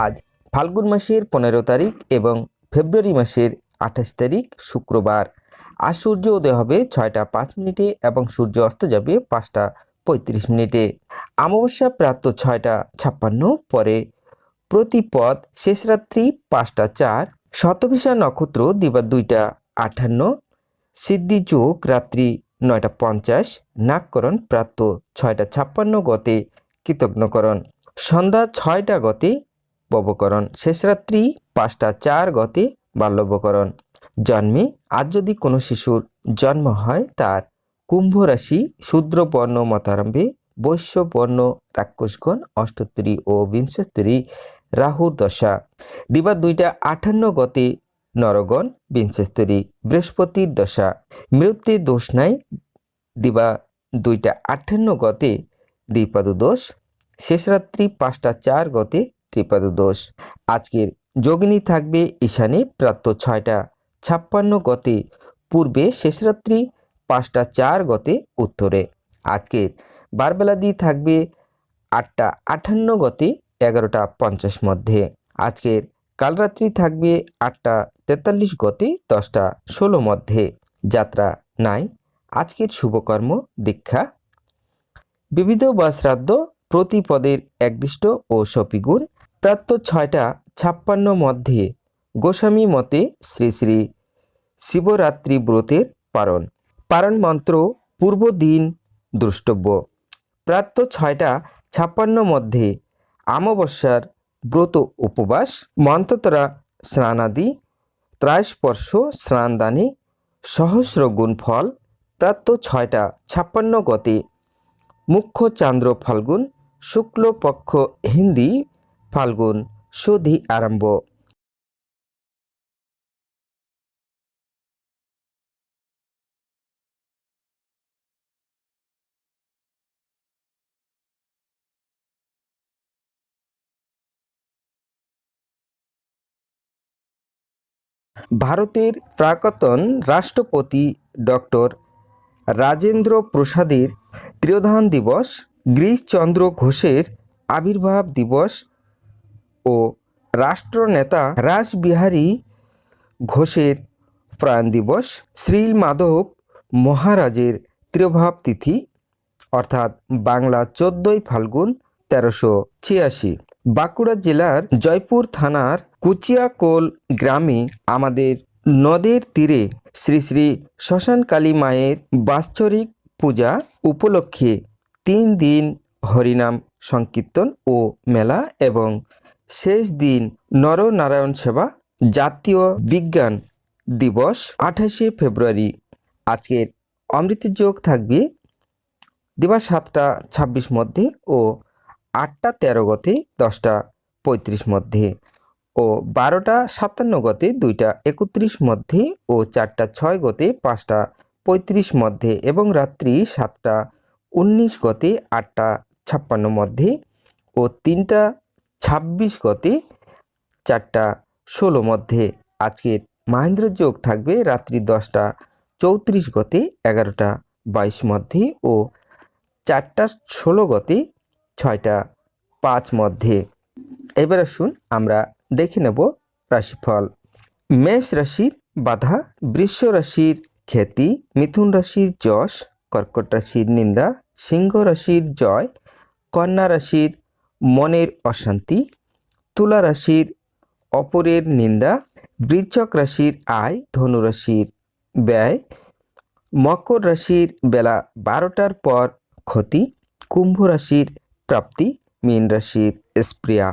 আজ ফাল্গুন মাসের পনেরো তারিখ এবং ফেব্রুয়ারি মাসের আঠাশ তারিখ শুক্রবার। আজ সূর্য উদয় হবে ছয়টা পাঁচ মিনিটে এবং সূর্য অস্ত যাবে পাঁচটা পঁয়ত্রিশ মিনিটে। অমাবস্যা প্রাপ্ত ছয়টা ছাপ্পান্ন পরে। প্রতিপদ শেষ রাত্রি পাঁচটা চার। শতভিষা নক্ষত্র দিবা দুইটা আটান্ন সিদ্ধি যোগ রাত্রি নয়টা পঞ্চাশ। নাককরণ প্রাপ্ত ছয়টা ছাপ্পান্ন গতে কৃতজ্ঞকরণ। সন্ধ্যা ছয়টা গতে ববকরণ শেষরাত্রি পাঁচটা চার গতে বাল্যবকরণ জন্মে আজ যদি কোনো শিশুর জন্ম হয়, তার কুম্ভ রাশি শূদ্রবর্ণ মতারম্ভে বৈশ্যবর্ণ রাক্ষসগণ অষ্টোত্তরী ও বিংশোত্তরী রাহুর দশা। দিবা দুইটা আঠান্ন গতে নরগণ বিংশস্তরী বৃহস্পতির দশা। মৃত্যুর দোষ নাই, দিবা দুইটা আঠান্ন গতে দ্বিপাদ দোষ। শেষরাত্রি পাঁচটা চার গতে ত্রিপাদ দোষ। আজকের যোগিনী থাকবে ঈশানে প্রাপ্ত ছয়টা। ছাপ্পান্ন গতে, পূর্বে শেষরাত্রি পাঁচটা চার গতে উত্তরে। আজকের বারবেলা দিয়ে থাকবে আটটা আটান্ন গতে, এগারোটা পঞ্চাশ মধ্যে। আজকের কালরাত্রি থাকবে আটটা তেতাল্লিশ গতে, দশটা ষোলো মধ্যে। যাত্রা নাই। আজকের শুভকর্ম দীক্ষা। বিবিধ বা শ্রাদ্ধ প্রতি পদের একদিষ্ট ও সপিগুণ। প্রাপ্ত ছয়টা ছাপ্পান্ন মধ্যে গোস্বামী মতে শ্রী শ্রী শিবরাত্রি ব্রতের পারণ পারণ মন্ত্র পূর্ব দিন দ্রষ্টব্য। প্রাপ্ত ছয়টা ছাপ্পান্ন মধ্যে অমাবস্যার ব্রত উপবাস, মন্ত্রতরা স্নানাদি, ত্রায়স্পর্শ স্নানদানে সহস্র গুণ ফল। প্রাপ্ত ছয়টা ছাপ্পান্ন গতে মুখ্য চান্দ্র ফাল্গুন শুক্লপক্ষ হিন্দি ফাল্গুন সুধি আরম্ভ। ভারতের প্রাক্তন রাষ্ট্রপতি ডক্টর রাজেন্দ্র প্রসাদের ত্রিয়োধান দিবস গিরিশচন্দ্র ঘোষের আবির্ভাব দিবস ও রাষ্ট্রনেতা রাসবিহারী ঘোষের প্রয়াণ দিবস শ্রীল মাধব মহারাজের ত্রিভাব তিথি, অর্থাৎ বাংলা চোদ্দই ফাল্গুন তেরোশো ছিয়াশি। বাঁকুড়া জেলার জয়পুর থানার কুচিয়াকোল গ্রামে আমাদের নদের তীরে শ্রী শ্রী শ্মশান কালী মায়ের বাৎসরিক পূজা উপলক্ষে তিন দিন হরিনাম, সংকীর্তন ও মেলা এবং শেষ দিন নরনারায়ণ সেবা জাতীয় বিজ্ঞান দিবস আঠাশে ফেব্রুয়ারি। আজকের অমৃত যোগ থাকবে দিবস সাতটা ছাব্বিশ মধ্যে ও আটটা তেরো গতে দশটা পঁয়ত্রিশ মধ্যে ও বারোটা সাতান্ন গতে দুইটা একত্রিশ মধ্যে ও চারটা ছয় গতে পাঁচটা পঁয়ত্রিশ মধ্যে এবং রাত্রি সাতটা উনিশ গতে আটটা ছাপ্পান্ন মধ্যে ও তিনটা ছাব্বিশ গতে চারটা ষোলো মধ্যে। আজকের মাহেন্দ্র যোগ থাকবে রাত্রি দশটা চৌত্রিশ গতে এগারোটা বাইশ মধ্যে ও চারটা ষোলো গতে ছয়টা পাঁচ মধ্যে। এবার আসুন আমরা দেখে নেব রাশিফল। মেষ রাশির বাধা, বৃষ রাশির খ্যাতি মিথুন রাশির যশ কর্কট রাশির নিন্দা সিংহ রাশির জয় কন্যা রাশির মনের অশান্তি তুলা রাশির অপরের নিন্দা বৃশ্চক রাশির আয় ধনু রাশির ব্যয় মকর রাশির বেলা বারোটার পর ক্ষতি কুম্ভ রাশির প্রাপ্তি মীন রাশির স্প্রিয়া।